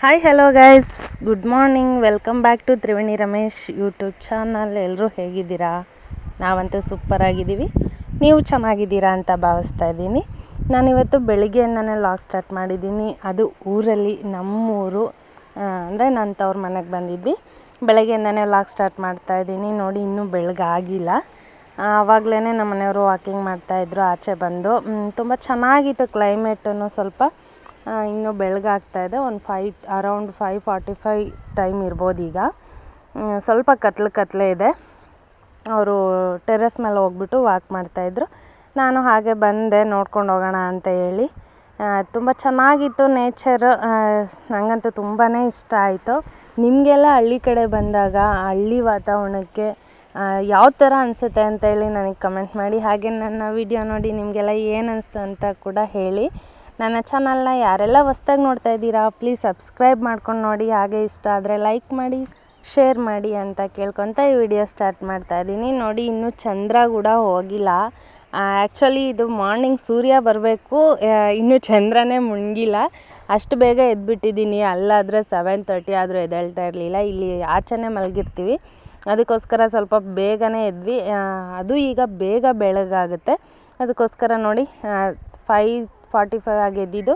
Hi hello guys good morning welcome back to Triveni Ramesh YouTube channel ಎಲ್ಲರೂ ಹೇಗಿದ್ದೀರಾ? ನಾವಂತೂ super ಆಗಿದ್ದೀವಿ. ನೀವು ಚೆನ್ನಾಗಿದ್ದೀರಾ ಅಂತ ಭಾವಿಸ್ತಾ ಇದ್ದೀನಿ. ನಾನಿವತ್ತು ಬೆಳಿಗ್ಗೆಯಿಂದನೇ ಲಾಗ್ ಸ್ಟಾರ್ಟ್ ಮಾಡಿದ್ದೀನಿ. ಅದು ಊರಲ್ಲಿ ನಮ್ಮೂರು ಅಂದರೆ ನಾನು ತವ್ರ ಮನೆಗೆ ಬಂದಿದ್ವಿ. ಬೆಳಗ್ಗೆಯಿಂದನೇ ಲಾಗ್ ಸ್ಟಾರ್ಟ್ ಮಾಡ್ತಾ ಇದ್ದೀನಿ. ನೋಡಿ, ಇನ್ನೂ ಬೆಳಗಾಗಿಲ್ಲ ಆವಾಗಲೇ ನಮ್ಮ ಮನೆಯವರು ವಾಕಿಂಗ್ ಮಾಡ್ತಾಯಿದ್ರು ಆಚೆ ಬಂದು ತುಂಬ ಚೆನ್ನಾಗಿತ್ತು ಕ್ಲೈಮೇಟನ್ನು ಸ್ವಲ್ಪ. ಇನ್ನು ಬೆಳಗಾಗ್ತಾ ಇದೆ. ಒಂದು five around five forty five time ಇರ್ಬೋದು ಈಗ. ಸ್ವಲ್ಪ ಕತ್ಲು ಕತ್ತಲೆ ಇದೆ. ಅವರು ಟೆರೆಸ್ ಮೇಲೆ ಹೋಗ್ಬಿಟ್ಟು ವಾಕ್ ಮಾಡ್ತಾಯಿದ್ರು ನಾನು ಹಾಗೆ ಬಂದೆ, ನೋಡ್ಕೊಂಡು ಹೋಗೋಣ ಅಂತ ಹೇಳಿ. ತುಂಬ ಚೆನ್ನಾಗಿತ್ತು ನೇಚರ್ ನನಗಂತೂ ತುಂಬಾ ಇಷ್ಟ ಆಯಿತು. ನಿಮಗೆಲ್ಲ ಹಳ್ಳಿ ಕಡೆ ಬಂದಾಗ ಹಳ್ಳಿ ವಾತಾವರಣಕ್ಕೆ ಯಾವ ಥರ ಅನಿಸುತ್ತೆ ಅಂತ ಹೇಳಿ ನನಗೆ ಕಮೆಂಟ್ ಮಾಡಿ. ಹಾಗೆ ನನ್ನ ವಿಡಿಯೋ ನೋಡಿ ನಿಮಗೆಲ್ಲ ಏನು ಅನಿಸ್ತು ಅಂತ ಕೂಡ ಹೇಳಿ. ನನ್ನ ಚಾನಲ್ನ ಯಾರೆಲ್ಲ ಹೊಸ್ದಾಗಿ ನೋಡ್ತಾ ಇದ್ದೀರಾ ಪ್ಲೀಸ್ ಸಬ್ಸ್ಕ್ರೈಬ್ ಮಾಡ್ಕೊಂಡು ನೋಡಿ. ಹಾಗೆ ಇಷ್ಟ ಆದರೆ ಲೈಕ್ ಮಾಡಿ ಶೇರ್ ಮಾಡಿ ಅಂತ ಕೇಳ್ಕೊತ ಈ ವಿಡಿಯೋ ಸ್ಟಾರ್ಟ್ ಮಾಡ್ತಾ ಇದ್ದೀನಿ. ನೋಡಿ, ಇನ್ನೂ ಚಂದ್ರ ಕೂಡ ಹೋಗಿಲ್ಲ. ಆ್ಯಕ್ಚುಲಿ ಇದು ಮಾರ್ನಿಂಗ್ ಸೂರ್ಯ ಬರಬೇಕು. ಇನ್ನೂ ಚಂದ್ರನೇ ಮುಣಗಿಲ್ಲ. ಅಷ್ಟು ಬೇಗ ಎದ್ಬಿಟ್ಟಿದ್ದೀನಿ. ಅಲ್ಲಾದರೆ ಸೆವೆನ್ ತರ್ಟಿ ಆದರೂ ಎದ್ದೇಳ್ತಾ ಇರಲಿಲ್ಲ. ಇಲ್ಲಿ ಆಚೆನೇ ಮಲಗಿರ್ತೀವಿ. ಅದಕ್ಕೋಸ್ಕರ ಸ್ವಲ್ಪ ಬೇಗನೆ ಎದ್ವಿ. ಅದು ಈಗ ಬೇಗ ಬೆಳಗಾಗುತ್ತೆ. ಅದಕ್ಕೋಸ್ಕರ ನೋಡಿ ಫೈ ಫಾರ್ಟಿ ಫೈವ್ ಆಗಿ ಎದ್ದಿದ್ದು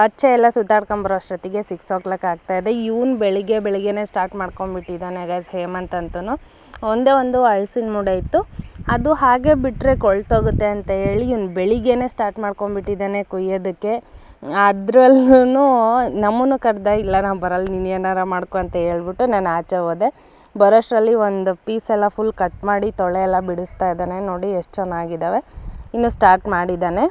ಆಚೆ ಎಲ್ಲ ಸುತ್ತಾಡ್ಕೊಂಬರೋ ಅಷ್ಟೊತ್ತಿಗೆ ಸಿಕ್ಸ್ ಓ ಕ್ಲಾಕ್ ಇದೆ. ಇವ್ನು ಬೆಳಿಗ್ಗೆ ಬೆಳಿಗ್ಗೆನೇ ಸ್ಟಾರ್ಟ್ ಮಾಡ್ಕೊಂಬಿಟ್ಟಿದ್ದಾನೆ ಗೈಸ್ ಹೇಮಂತ್ ಅಂತೂ ಒಂದೇ ಒಂದು ಹಳ್ಸಿನ ಮೂಡೆ ಇತ್ತು. ಅದು ಹಾಗೆ ಬಿಟ್ಟರೆ ಕೊಳ್ತೋಗುತ್ತೆ ಅಂತ ಹೇಳಿ ಇವ್ನು ಬೆಳಿಗ್ಗೆನೇ ಸ್ಟಾರ್ಟ್ ಮಾಡ್ಕೊಂಬಿಟ್ಟಿದ್ದಾನೆ ಕುಯ್ಯೋದಕ್ಕೆ. ಅದ್ರಲ್ಲೂ ನಮ್ಮನ್ನು ಕರೆದ, ಇಲ್ಲ ನಾವು ಬರಲ್ಲ, ನೀನು ಏನಾರ ಮಾಡ್ಕೊ ಅಂತ ಹೇಳ್ಬಿಟ್ಟು ನಾನು ಆಚೆ ಹೋದೆ. ಬರೋಷ್ಟರಲ್ಲಿ ಒಂದು ಪೀಸ್ ಎಲ್ಲ ಫುಲ್ ಕಟ್ ಮಾಡಿ ತೊಳೆ ಎಲ್ಲ ಬಿಡಿಸ್ತಾ ಇದ್ದಾನೆ. ನೋಡಿ ಎಷ್ಟು ಚೆನ್ನಾಗಿದ್ದಾವೆ. ಇನ್ನು ಸ್ಟಾರ್ಟ್ ಮಾಡಿದ್ದಾನೆ.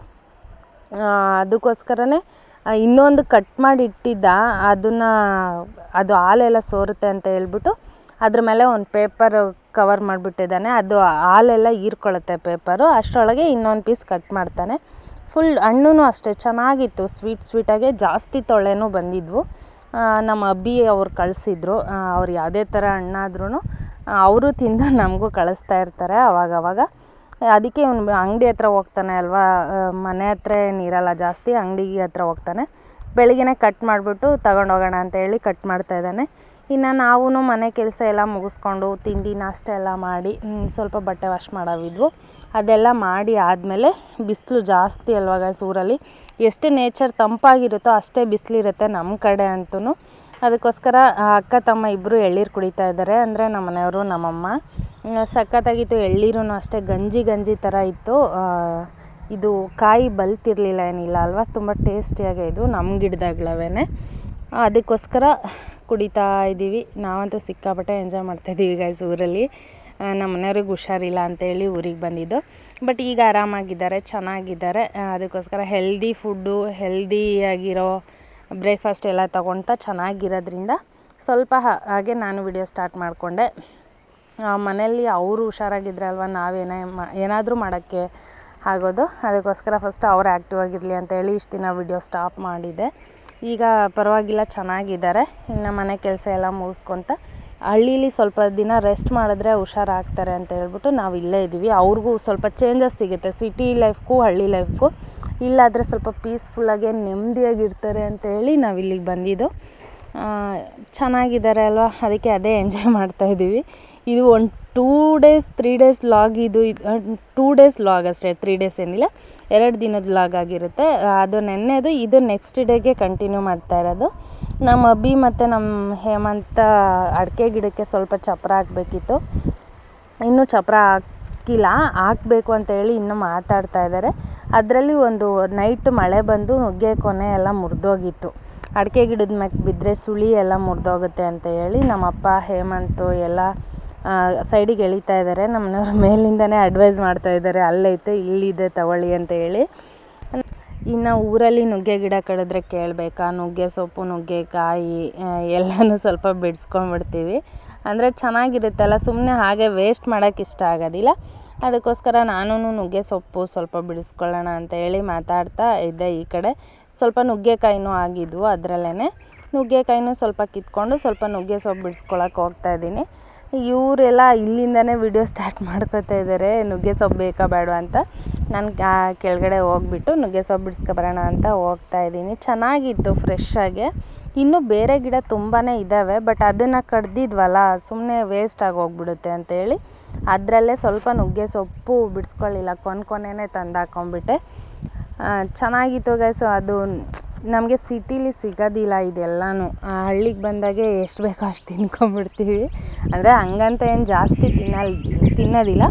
ಅದಕ್ಕೋಸ್ಕರನೇ ಇನ್ನೊಂದು ಕಟ್ ಮಾಡಿ ಇಟ್ಟಿದ್ದ, ಅದನ್ನು, ಅದು ಹಾಲೆಲ್ಲ ಸೋರುತ್ತೆ ಅಂತ ಹೇಳ್ಬಿಟ್ಟು, ಅದ್ರ ಮೇಲೆ ಒಂದು ಪೇಪರ್ ಕವರ್ ಮಾಡಿಬಿಟ್ಟಿದ್ದಾನೆ. ಅದು ಹಾಲೆಲ್ಲ ಹೀರ್ಕೊಳ್ಳುತ್ತೆ ಪೇಪರು ಅಷ್ಟರೊಳಗೆ ಇನ್ನೊಂದು ಪೀಸ್ ಕಟ್ ಮಾಡ್ತಾನೆ. ಫುಲ್ ಹಣ್ಣು ಅಷ್ಟೇ, ಚೆನ್ನಾಗಿತ್ತು. ಸ್ವೀಟ್ ಸ್ವೀಟಾಗೆ ಜಾಸ್ತಿ ತೊಳೆನೂ ಬಂದಿದ್ವು. ನಮ್ಮ ಅಬ್ಬಿ ಅವ್ರು ಕಳಿಸಿದ್ರು. ಅವ್ರು ಯಾವುದೇ ಥರ ಹಣ್ಣಾದ್ರೂ ಅವರು ತಿಂದು ನಮಗೂ ಕಳಿಸ್ತಾ ಇರ್ತಾರೆ ಅವಾಗವಾಗ. ಅದಕ್ಕೆ ಇವ್ನು ಅಂಗಡಿ ಹತ್ರ ಹೋಗ್ತಾನೆ ಅಲ್ವಾ? ಮನೆ ಹತ್ರ ಏನಿರಲ್ಲ ಜಾಸ್ತಿ ಅಂಗಡಿ ಹತ್ರ ಹೋಗ್ತಾನೆ. ಬೆಳಿಗ್ಗೆನೇ ಕಟ್ ಮಾಡಿಬಿಟ್ಟು ತಗೊಂಡೋಗೋಣ ಅಂತ ಹೇಳಿ ಕಟ್ ಮಾಡ್ತಾ ಇದ್ದಾನೆ. ಇನ್ನು ನಾವೂ ಮನೆ ಕೆಲಸ ಎಲ್ಲ ಮುಗಿಸ್ಕೊಂಡು ತಿಂಡಿ ನಾಷ್ಟ ಎಲ್ಲ ಮಾಡಿ ಸ್ವಲ್ಪ ಬಟ್ಟೆ ವಾಶ್ ಮಾಡೋವಿದ್ವು ಅದೆಲ್ಲ ಮಾಡಿ ಆದಮೇಲೆ ಬಿಸಿಲು ಜಾಸ್ತಿ ಅಲ್ವಾ ಗೈಸ್ ಊರಲ್ಲಿ? ಎಷ್ಟು ನೇಚರ್ ತಂಪಾಗಿರುತ್ತೋ ಅಷ್ಟೇ ಬಿಸಿಲಿರುತ್ತೆ ನಮ್ಮ ಕಡೆ ಅಂತೂ ಅದಕ್ಕೋಸ್ಕರ ಅಕ್ಕ ತಮ್ಮ ಇಬ್ಬರು ಎಳ್ನೀರು ಕುಡಿತಾ ಇದ್ದಾರೆ. ಅಂದರೆ ನಮ್ಮ ಮನೆಯವರು ನಮ್ಮಮ್ಮ. ಸಖತ್ತಾಗಿತ್ತು. ಎಳ್ನೀರೂ ಅಷ್ಟೇ ಗಂಜಿ ಗಂಜಿ ಥರ ಇತ್ತು. ಇದು ಕಾಯಿ ಬಲ್ತಿರಲಿಲ್ಲ ಏನಿಲ್ಲ ಅಲ್ವಾ? ತುಂಬ ಟೇಸ್ಟಿಯಾಗೆ ಇದು ನಮ್ಮ ಗಿಡದಾಗ್ಲವೇನೆ. ಅದಕ್ಕೋಸ್ಕರ ಕುಡಿತಾ ಇದ್ದೀವಿ. ನಾವಂತೂ ಸಿಕ್ಕಾಪಟ್ಟೆ ಎಂಜಾಯ್ ಮಾಡ್ತಾಯಿದ್ದೀವಿ ಗೈಸ್ ಊರಲ್ಲಿ. ನಮ್ಮ ಮನೆಯವ್ರಿಗೆ ಹುಷಾರಿಲ್ಲ ಅಂತೇಳಿ ಊರಿಗೆ ಬಂದಿದ್ದು. ಬಟ್ ಈಗ ಆರಾಮಾಗಿದ್ದಾರೆ, ಚೆನ್ನಾಗಿದ್ದಾರೆ. ಅದಕ್ಕೋಸ್ಕರ ಹೆಲ್ದಿ ಫುಡ್ಡು ಹೆಲ್ದಿಯಾಗಿರೋ ಬ್ರೇಕ್ಫಾಸ್ಟ್ ಎಲ್ಲ ತೊಗೊಳ್ತಾ ಚೆನ್ನಾಗಿರೋದ್ರಿಂದ ಸ್ವಲ್ಪ ಹಾಗೆ ನಾನು ವಿಡಿಯೋ ಸ್ಟಾರ್ಟ್ ಮಾಡಿಕೊಂಡೆ. ಮನೆಯಲ್ಲಿ ಅವರು ಹುಷಾರಾಗಿದ್ರೆ ಅಲ್ವಾ ನಾವೇನೇ ಮಾ, ಏನಾದರೂ ಮಾಡೋಕ್ಕೆ ಆಗೋದು. ಅದಕ್ಕೋಸ್ಕರ ಫಸ್ಟ್ ಅವ್ರು ಆ್ಯಕ್ಟಿವ್ ಆಗಿರಲಿ ಅಂತ ಹೇಳಿ ಇಷ್ಟು ದಿನ ವಿಡಿಯೋ ಸ್ಟಾಪ್ ಮಾಡಿದ್ದೆ ಈಗ ಪರವಾಗಿಲ್ಲ, ಚೆನ್ನಾಗಿದ್ದಾರೆ. ಇನ್ನು ಮನೆ ಕೆಲಸ ಎಲ್ಲ ಮುಗಿಸ್ಕೊತ ಹಳ್ಳೀಲಿ ಸ್ವಲ್ಪ ದಿನ ರೆಸ್ಟ್ ಮಾಡಿದ್ರೆ ಹುಷಾರಾಗ್ತಾರೆ ಅಂತ ಹೇಳ್ಬಿಟ್ಟು ನಾವು ಇಲ್ಲೇ ಇದ್ದೀವಿ ಅವ್ರಿಗೂ ಸ್ವಲ್ಪ ಚೇಂಜಸ್ ಸಿಗುತ್ತೆ. ಸಿಟಿ ಲೈಫ್ಗೂ ಹಳ್ಳಿ ಲೈಫ್ಗೂ ಇಲ್ಲಾದರೆ ಸ್ವಲ್ಪ ಪೀಸ್ಫುಲ್ಲಾಗೆ ನೆಮ್ಮದಿಯಾಗಿರ್ತಾರೆ ಅಂತ ಹೇಳಿ ನಾವು ಇಲ್ಲಿಗೆ ಬಂದಿದ್ದು. ಚೆನ್ನಾಗಿದ್ದಾರೆ ಅಲ್ವಾ? ಅದಕ್ಕೆ ಅದೇ ಎಂಜಾಯ್ ಮಾಡ್ತಾ ಇದ್ದೀವಿ ಇದು ಒಂದು two days three days log ಇದು ಟೂ ಡೇಸ್ ಲಾಗ್ ಅಷ್ಟೇ ತ್ರೀ ಡೇಸ್ ಏನಿಲ್ಲ, ಎರಡು ದಿನದ ಲಾಗ್ ಆಗಿರುತ್ತೆ. ಅದು ನೆನ್ನೆದು, ಇದು ನೆಕ್ಸ್ಟ್ ಡೇಗೆ ಕಂಟಿನ್ಯೂ ಮಾಡ್ತಾ ಇರೋದು. ನಮ್ಮ ಅಬ್ಬಿ ಮತ್ತು ನಮ್ಮ ಹೇಮಂತ ಅಡಿಕೆ ಗಿಡಕ್ಕೆ ಸ್ವಲ್ಪ ಚಪ್ಪರ ಹಾಕಬೇಕಿತ್ತು. ಇನ್ನೂ ಚಪ್ಪರ ಹಾಕಿಲ್ಲ, ಹಾಕಬೇಕು ಅಂತ ಹೇಳಿ ಇನ್ನೂ ಮಾತಾಡ್ತಾ ಇದ್ದಾರೆ. ಅದರಲ್ಲಿ ಒಂದು ನೈಟ್ ಮಳೆ ಬಂದು ನುಗ್ಗೆ ಕೊನೆ ಎಲ್ಲ ಮುರಿದೋಗಿತ್ತು. ಅಡಿಕೆ ಗಿಡದ ಮ್ಯಾಗೆ ಬಿದ್ದರೆ ಸುಳಿ ಎಲ್ಲ ಮುರಿದೋಗುತ್ತೆ ಅಂತ ಹೇಳಿ ನಮ್ಮಪ್ಪ ಹೇಮಂತು ಎಲ್ಲ ಸೈಡಿಗೆ ಎಳಿತಾ ಇದ್ದಾರೆ. ನಮ್ಮನವ್ರ ಮೇಲಿಂದನೇ ಅಡ್ವೈಸ್ ಮಾಡ್ತಾ ಇದ್ದಾರೆ. ಅಲ್ಲೈತೆ, ಇಲ್ಲಿದೆ ತಗೊಳ್ಳಿ ಅಂತ ಹೇಳಿ. ಇನ್ನು ಊರಲ್ಲಿ ನುಗ್ಗೆ ಗಿಡ ಕಡಿದ್ರೆ ಕೇಳಬೇಕಾ? ನುಗ್ಗೆ ಸೊಪ್ಪು ನುಗ್ಗೆಕಾಯಿ ಎಲ್ಲನೂ ಸ್ವಲ್ಪ ಬಿಡಿಸ್ಕೊಂಡ್ಬಿಡ್ತೀವಿ. ಅಂದರೆ ಚೆನ್ನಾಗಿರುತ್ತಲ್ಲ ಸುಮ್ಮನೆ ಹಾಗೆ ವೇಸ್ಟ್ ಮಾಡೋಕ್ಕೆ ಇಷ್ಟ ಆಗೋದಿಲ್ಲ. ಅದಕ್ಕೋಸ್ಕರ ನಾನು ನುಗ್ಗೆ ಸೊಪ್ಪು ಸ್ವಲ್ಪ ಬಿಡಿಸ್ಕೊಳ್ಳೋಣ ಅಂತ ಹೇಳಿ ಮಾತಾಡ್ತಾ ಇದ್ದೆ ಈ ಕಡೆ. ಸ್ವಲ್ಪ ನುಗ್ಗೆಕಾಯಿನೂ ಆಗಿದ್ವು ಅದರಲ್ಲೇ ನುಗ್ಗೆಕಾಯಿನೂ ಸ್ವಲ್ಪ ಕಿತ್ಕೊಂಡು ಸ್ವಲ್ಪ ನುಗ್ಗೆ ಸೊಪ್ಪು ಬಿಡಿಸ್ಕೊಳಕ್ಕೆ ಹೋಗ್ತಾ ಇದ್ದೀನಿ. ಇವರೆಲ್ಲ ಇಲ್ಲಿಂದನೇ ವಿಡಿಯೋ ಸ್ಟಾರ್ಟ್ ಮಾಡ್ಕೋತಾ ಇದ್ದಾರೆ ನುಗ್ಗೆ ಸೊಪ್ಪು ಬೇಕಾ ಬೇಡವಾ ಅಂತ. ನಾನು ಕೆಳಗಡೆ ಹೋಗ್ಬಿಟ್ಟು ನುಗ್ಗೆ ಸೊಪ್ಪು ಬಿಡಿಸ್ಕೊಬರೋಣ ಅಂತ ಹೋಗ್ತಾ ಇದ್ದೀನಿ. ಚೆನ್ನಾಗಿತ್ತು ಫ್ರೆಶ್ಶಾಗೆ ಇನ್ನೂ ಬೇರೆ ಗಿಡ ತುಂಬಾ ಇದ್ದಾವೆ ಬಟ್ ಅದನ್ನು ಕಡ್ದಿದ್ವಲ್ಲ ಸುಮ್ಮನೆ ವೇಸ್ಟ್ ಆಗಿ ಹೋಗ್ಬಿಡುತ್ತೆ ಅಂತೇಳಿ ಅದರಲ್ಲೇ ಸ್ವಲ್ಪ ನುಗ್ಗೆ ಸೊಪ್ಪು ಬಿಡಿಸ್ಕೊಳ್ಳಿಲ್ಲ. ಕೊನೆ ಕೊನೆಯೇ ತಂದು ಹಾಕ್ಕೊಂಬಿಟ್ಟೆ ಚೆನ್ನಾಗಿತ್ತು ಗೈಸು ಅದು ನಮಗೆ ಸಿಟಿಲಿ ಸಿಗೋದಿಲ್ಲ ಇದೆಲ್ಲನೂ. ಹಳ್ಳಿಗೆ ಬಂದಾಗೆ ಎಷ್ಟು ಬೇಕೋ ಅಷ್ಟು ತಿನ್ಕೊಂಡ್ಬಿಡ್ತೀವಿ ಅಂದರೆ ಹಂಗಂತ ಏನು ಜಾಸ್ತಿ ತಿನ್ನಲ್ಲ ತಿನ್ನೋದಿಲ್ಲ.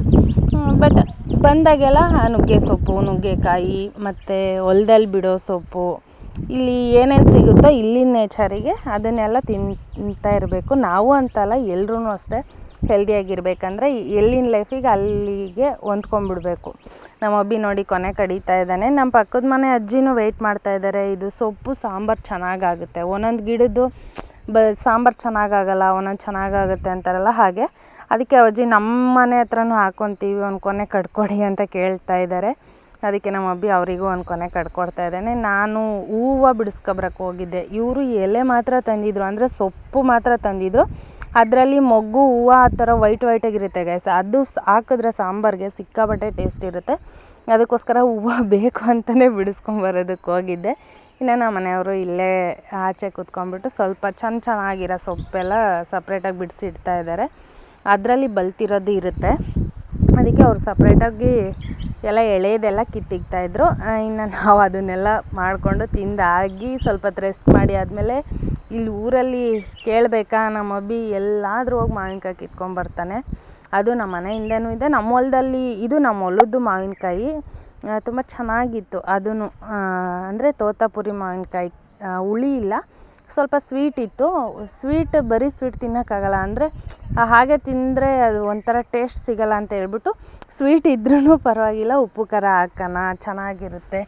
ಬಟ್ ಬಂದಾಗೆಲ್ಲ ನುಗ್ಗೆ ಸೊಪ್ಪು, ನುಗ್ಗೆಕಾಯಿ, ಮತ್ತು ಹೊಲ್ದಲ್ಲಿ ಬಿಡೋ ಸೊಪ್ಪು. ಇಲ್ಲಿ ಏನೇನು ಸಿಗುತ್ತೋ ಇಲ್ಲಿನ ನೇಚರಿಗೆ ಅದನ್ನೆಲ್ಲ ತಿಂತಾ ಇರಬೇಕು. ನಾವು ಅಂತಲ್ಲ ಎಲ್ರೂ ಅಷ್ಟೇ ಹೆಲ್ದಿಯಾಗಿರ್ಬೇಕಂದ್ರೆ ಎಲ್ಲಿನ ಲೈಫಿಗೆ ಅಲ್ಲಿಗೆ ಹೊಂದ್ಕೊಂಡ್ಬಿಡ್ಬೇಕು ನಮ್ಮ ಅಬ್ಬಿ ನೋಡಿ ಕೊನೆ ಕಡಿತಾ ಇದ್ದಾನೆ. ನಮ್ಮ ಪಕ್ಕದ ಮನೆ ಅಜ್ಜಿನೂ ವೆಯ್ಟ್ ಮಾಡ್ತಾ ಇದ್ದಾರೆ. ಇದು ಸೊಪ್ಪು, ಸಾಂಬಾರು ಚೆನ್ನಾಗಾಗುತ್ತೆ. ಒಂದೊಂದು ಗಿಡದ್ದು ಬ, ಸಾಂಬಾರು ಚೆನ್ನಾಗಾಗಲ್ಲ, ಒಂದೊಂದು ಚೆನ್ನಾಗಾಗುತ್ತೆ ಅಂತಾರಲ್ಲ ಹಾಗೆ. ಅದಕ್ಕೆ ಅಜ್ಜಿ ನಮ್ಮ ಮನೆ ಹತ್ರನೂ ಹಾಕ್ಕೊತೀವಿ ಒಂದು ಕೊನೆ ಕಟ್ಕೊಡಿ ಅಂತ ಕೇಳ್ತಾ ಇದ್ದಾರೆ. ಅದಕ್ಕೆ ನಮ್ಮ ಅಬ್ಬಿ ಅವರಿಗೂ ಒಂದು ಕೊನೆ ಕಟ್ಕೊಡ್ತಾ ಇದ್ದಾನೆ. ನಾನು ಹೂವು ಬಿಡಿಸ್ಕೊಬರಕ್ಕೆ ಹೋಗಿದ್ದೆ. ಇವರು ಎಲೆ ಮಾತ್ರ ತಂದಿದ್ರು. ಅಂದರೆ ಸೊಪ್ಪು ಮಾತ್ರ ತಂದಿದ್ರು. ಅದರಲ್ಲಿ ಮೊಗ್ಗು, ಹೂವು ಆ ಥರ ವೈಟ್ ವೈಟಾಗಿರುತ್ತೆ ಗೈಸ್ ಅದು ಹಾಕಿದ್ರೆ ಸಾಂಬಾರಿಗೆ ಸಿಕ್ಕಾಪಟ್ಟೆ ಟೇಸ್ಟ್ ಇರುತ್ತೆ. ಅದಕ್ಕೋಸ್ಕರ ಹೂವು ಬೇಕು ಅಂತಲೇ ಬಿಡಿಸ್ಕೊಂಬರೋದಕ್ಕೆ ಹೋಗಿದ್ದೆ. ಇನ್ನು ನಮ್ಮ ಮನೆಯವರು ಇಲ್ಲೇ ಆಚೆ ಕೂತ್ಕೊಂಡ್ಬಿಟ್ಟು ಸ್ವಲ್ಪ ಚೆನ್ನ ಚೆನ್ನಾಗಿರೋ ಸೊಪ್ಪೆಲ್ಲ ಸಪ್ರೇಟಾಗಿ ಬಿಡಿಸಿಡ್ತಾ ಇದ್ದಾರೆ. ಅದರಲ್ಲಿ ಬಲ್ತಿರೋದು ಇರುತ್ತೆ. ಅದಕ್ಕೆ ಅವ್ರು ಸಪ್ರೇಟಾಗಿ ಎಲ್ಲ ಎಳೆದೆಲ್ಲ ಕಿತ್ತಿಕ್ತಾಯಿದ್ರು ಇನ್ನು ನಾವು ಅದನ್ನೆಲ್ಲ ಮಾಡಿಕೊಂಡು ತಿಂದಾಗಿ ಸ್ವಲ್ಪ ಹೊತ್ತು ರೆಸ್ಟ್ ಮಾಡಿ ಆದಮೇಲೆ ಇಲ್ಲಿ ಊರಲ್ಲಿ ಕೇಳಬೇಕಾ? ನಮ್ಮ ಅಬ್ಬಿ ಎಲ್ಲಾದರೂ ಹೋಗಿ ಮಾವಿನಕಾಯಿ ಕಿತ್ಕೊಂಬರ್ತಾನೆ ಅದು ನಮ್ಮ ಮನೆ ಹಿಂದೆನೂ ಇದೆ. ನಮ್ಮ ಹೊಲದಲ್ಲಿ ಇದು ನಮ್ಮ ಹೊಲದ್ದು ಮಾವಿನಕಾಯಿ. ತುಂಬ ಚೆನ್ನಾಗಿತ್ತು. ಅದೂ ಅಂದರೆ ತೋತಾಪುರಿ ಮಾವಿನಕಾಯಿ ಹುಳಿ ಇಲ್ಲ. ಸ್ವಲ್ಪ ಸ್ವೀಟ್ ಇತ್ತು. ಸ್ವೀಟ್ ಬರೀ ಸ್ವೀಟ್ ತಿನ್ನೋಕ್ಕಾಗಲ್ಲ. ಅಂದರೆ ಹಾಗೆ ತಿಂದರೆ ಅದು ಒಂಥರ ಟೇಸ್ಟ್ ಸಿಗಲ್ಲ ಅಂತ ಹೇಳ್ಬಿಟ್ಟು ಸ್ವೀಟ್ ಇದ್ರೂ ಪರವಾಗಿಲ್ಲ. ಉಪ್ಪು, ಖಾರ ಹಾಕೋಣ. ಚೆನ್ನಾಗಿರುತ್ತೆ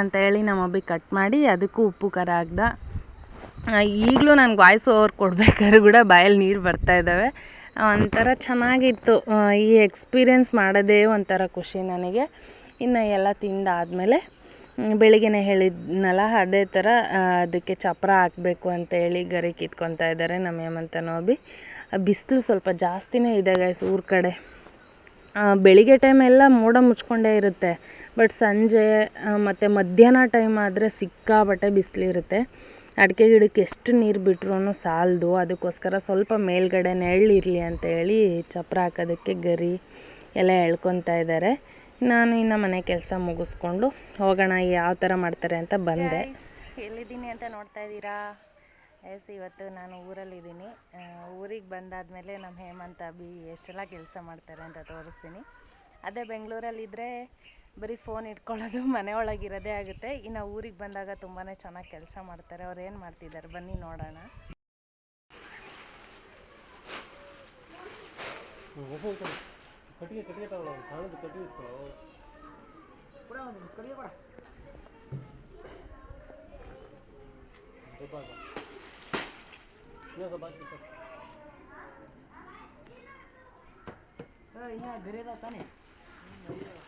ಅಂತ ಹೇಳಿ ನಮ್ಮ ಅಬ್ಬಿ ಕಟ್ ಮಾಡಿ ಅದಕ್ಕೂ ಉಪ್ಪು, ಖಾರ ಹಾಕ್ದ. ಈಗಲೂ ನನಗೆ ವಾಯ್ಸ್ ಓವರ್ ಕೊಡ್ಬೇಕಾದ್ರೆ ಕೂಡ ಬಾಯಲ್ಲಿ ನೀರು ಬರ್ತಾ ಇದ್ದಾವೆ ಒಂಥರ ಚೆನ್ನಾಗಿತ್ತು. ಈ ಎಕ್ಸ್ಪೀರಿಯೆನ್ಸ್ ಮಾಡೋದೇ ಒಂಥರ ಖುಷಿ ನನಗೆ. ಇನ್ನು ಎಲ್ಲ ತಿಂದಾದಮೇಲೆ ಬೆಳಿಗ್ಗೆನೇ ಹೇಳಿದ್ನಲ್ಲ, ಅದೇ ಥರ ಅದಕ್ಕೆ ಚಪ್ಪರ ಹಾಕಬೇಕು ಅಂತೇಳಿ ಗರಿ ಕಿತ್ಕೊತಾ ಇದ್ದಾರೆ ನಮ್ಮ ಹೇಮಂತ ನೋಬಿ. ಬಿಸಿಲು ಸ್ವಲ್ಪ ಜಾಸ್ತಿನೇ ಇದೆ ಗೈಸ್ ಊರ ಕಡೆ. ಬೆಳಿಗ್ಗೆ ಟೈಮ್ ಎಲ್ಲ ಮೋಡ ಮುಚ್ಕೊಂಡೇ ಇರುತ್ತೆ. ಬಟ್ ಸಂಜೆ ಮತ್ತು ಮಧ್ಯಾಹ್ನ ಟೈಮ್ ಆದರೆ ಸಿಕ್ಕಾಪಟ್ಟೆ ಬಿಸಿಲಿರುತ್ತೆ. ಅಡಿಕೆ ಗಿಡಕ್ಕೆ ಎಷ್ಟು ನೀರು ಬಿಟ್ರೂ ಸಾಲದು. ಅದಕ್ಕೋಸ್ಕರ ಸ್ವಲ್ಪ ಮೇಲ್ಗಡೆ ನೆರಳಿರಲಿ ಅಂತ ಹೇಳಿ ಚಪ್ಪರ ಹಾಕೋದಕ್ಕೆ ಗರಿ ಎಲ್ಲ ಎಳ್ಕೊತಾ ಇದ್ದಾರೆ. ನಾನು ಇನ್ನು ಮನೆ ಕೆಲಸ ಮುಗಿಸ್ಕೊಂಡು ಹೋಗೋಣ, ಯಾವ ಥರ ಮಾಡ್ತಾರೆ ಅಂತ ಬಂದೆ. ಎಲ್ಲಿದ್ದೀನಿ ಅಂತ ನೋಡ್ತಾ ಇದ್ದೀರಾ? ಎಸ್ ಇವತ್ತು ನಾನು ಊರಲ್ಲಿದ್ದೀನಿ. ಊರಿಗೆ ಬಂದಾದಮೇಲೆ ನಮ್ಮ ಹೇಮಂತ ಬಿ ಎಷ್ಟೆಲ್ಲ ಕೆಲಸ ಮಾಡ್ತಾರೆ ಅಂತ ತೋರಿಸ್ತೀನಿ. ಅದೇ ಬೆಂಗಳೂರಲ್ಲಿದ್ದರೆ ಬರೀ ಫೋನ್ ಇಟ್ಕೊಳ್ಳೋದು ಮನೆ ಒಳಗಿರೋದೇ ಆಗುತ್ತೆ. ಇನ್ನು ಊರಿಗೆ ಬಂದಾಗ ತುಂಬಾ ಚೆನ್ನಾಗಿ ಕೆಲಸ ಮಾಡ್ತಾರೆ. ಅವ್ರು ಏನು ಮಾಡ್ತಿದ್ದಾರೆ? ಬನ್ನಿ ನೋಡೋಣ. ಇನ್ನೂ ಬೇರೆ ತಗೊಳ್ಳೋ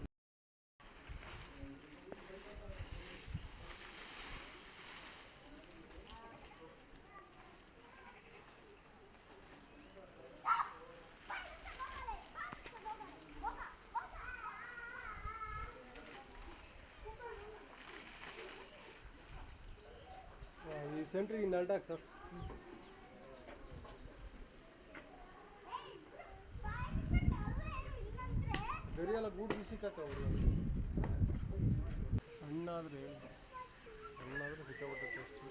ಸೆಂಟ್ರಿಗೆ ನಲ್ಟಾಕ್ ಸರ್ ಗರಿಯೆಲ್ಲ ಗೂಡು ಸಿಕ್ಕಾಕವ್ರು ಹಣ್ಣಾದ್ರೆ ಹಣ್ಣಾದ್ರೆ ಸಿಕ್ಕಾಬಿಟ್ಟೆ ಟೇಸ್ಟ್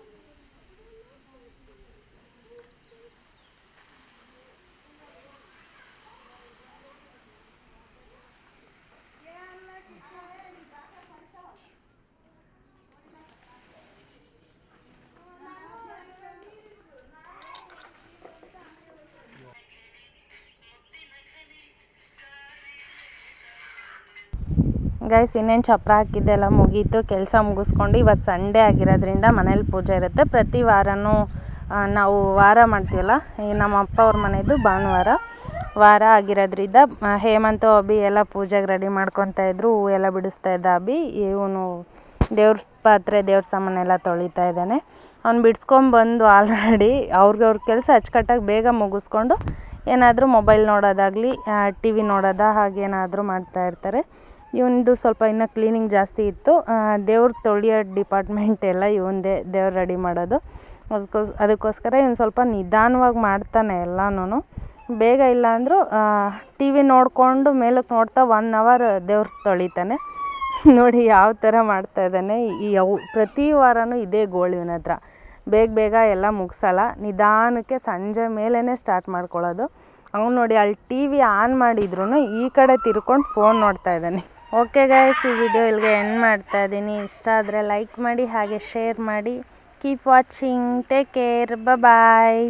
ಗೈಸ್, ಇನ್ನೇನು ಚಪ್ಪರ ಹಾಕಿದ್ದೆಲ್ಲ ಮುಗೀತು. ಕೆಲಸ ಮುಗಿಸ್ಕೊಂಡು ಇವತ್ತು ಸಂಡೇ ಆಗಿರೋದ್ರಿಂದ ಮನೇಲಿ ಪೂಜೆ ಇರುತ್ತೆ. ಪ್ರತಿ ವಾರವೂ ನಾವು ವಾರ ಮಾಡ್ತೀವಲ್ಲ ಈಗ ನಮ್ಮ ಅಪ್ಪ ಅವ್ರ ಮನೆಯದು ಭಾನುವಾರ ವಾರ ಆಗಿರೋದ್ರಿಂದ ಹೇಮಂತ ಅಬಿ ಎಲ್ಲ ಪೂಜೆಗೆ ರೆಡಿ ಮಾಡ್ಕೊತಾ ಇದ್ರು. ಹೂ ಎಲ್ಲ ಬಿಡಿಸ್ತಾ ಇದ್ದ ಅಭಿ. ಇವನು ದೇವ್ರ ಪಾತ್ರೆ, ದೇವ್ರ ಸಾಮಾನೆಲ್ಲ ತೊಳಿತಾ ಇದ್ದಾನೆ. ಅವ್ನು ಬಿಡ್ಸ್ಕೊಂಬಂದು ಆಲ್ರೆಡಿ ಅವ್ರಿಗೆ ಅವ್ರ ಕೆಲಸ ಅಚ್ಚುಕಟ್ಟಾಗಿ ಬೇಗ ಮುಗಿಸ್ಕೊಂಡು ಏನಾದರೂ ಮೊಬೈಲ್ ನೋಡೋದಾಗಲಿ ಟಿ ವಿ ನೋಡೋದ, ಹಾಗೇನಾದರೂ ಮಾಡ್ತಾ ಇವಂದು ಸ್ವಲ್ಪ ಇನ್ನೂ ಕ್ಲೀನಿಂಗ್ ಜಾಸ್ತಿ ಇತ್ತು. ದೇವ್ರ ತೊಳಿಯೋ ಡಿಪಾರ್ಟ್ಮೆಂಟ್ ಎಲ್ಲ ಇವಂದೇ ದೇವ್ರು ರೆಡಿ ಮಾಡೋದು. ಅದಕ್ಕೋಸ್ ಅದಕ್ಕೋಸ್ಕರ ಇವ್ನು ಸ್ವಲ್ಪ ನಿಧಾನವಾಗಿ ಮಾಡ್ತಾನೆ ಎಲ್ಲನೂ ಬೇಗ ಇಲ್ಲ ಅಂದರೂ ಟಿ ವಿ ನೋಡಿಕೊಂಡು ಮೇಲಕ್ಕೆ ನೋಡ್ತಾ ಒನ್ ಅವರ್ ದೇವ್ರ ತೊಳಿತಾನೆ. ನೋಡಿ ಯಾವ ಥರ ಮಾಡ್ತಾ ಇದ್ದಾನೆ. ಯಾವ, ಪ್ರತಿ ವಾರನೂ ಇದೇ ಗೋಳು ಇವನ ಹತ್ರ. ಬೇಗ ಬೇಗ ಎಲ್ಲ ಮುಗಿಸಲ್ಲ. ನಿಧಾನಕ್ಕೆ ಸಂಜೆ ಮೇಲೇ ಸ್ಟಾರ್ಟ್ ಮಾಡ್ಕೊಳ್ಳೋದು ಅವ್ನು ನೋಡಿ ಅಲ್ಲಿ ಟಿ ವಿ ಆನ್ ಮಾಡಿದ್ರು ಈ ಕಡೆ ತಿರ್ಕೊಂಡು ಫೋನ್ ನೋಡ್ತಾ ಇದ್ದಾನೆ. ಓಕೆ ಗಾಯ್ಸ್ ಈ ವಿಡಿಯೋ ಇಲ್ಲಿಗೆ ಎಂಡ್ ಮಾಡ್ತಾ ಇದ್ದೀನಿ. ಇಷ್ಟ ಆದರೆ ಲೈಕ್ ಮಾಡಿ, ಹಾಗೆ ಶೇರ್ ಮಾಡಿ. Keep watching take care bye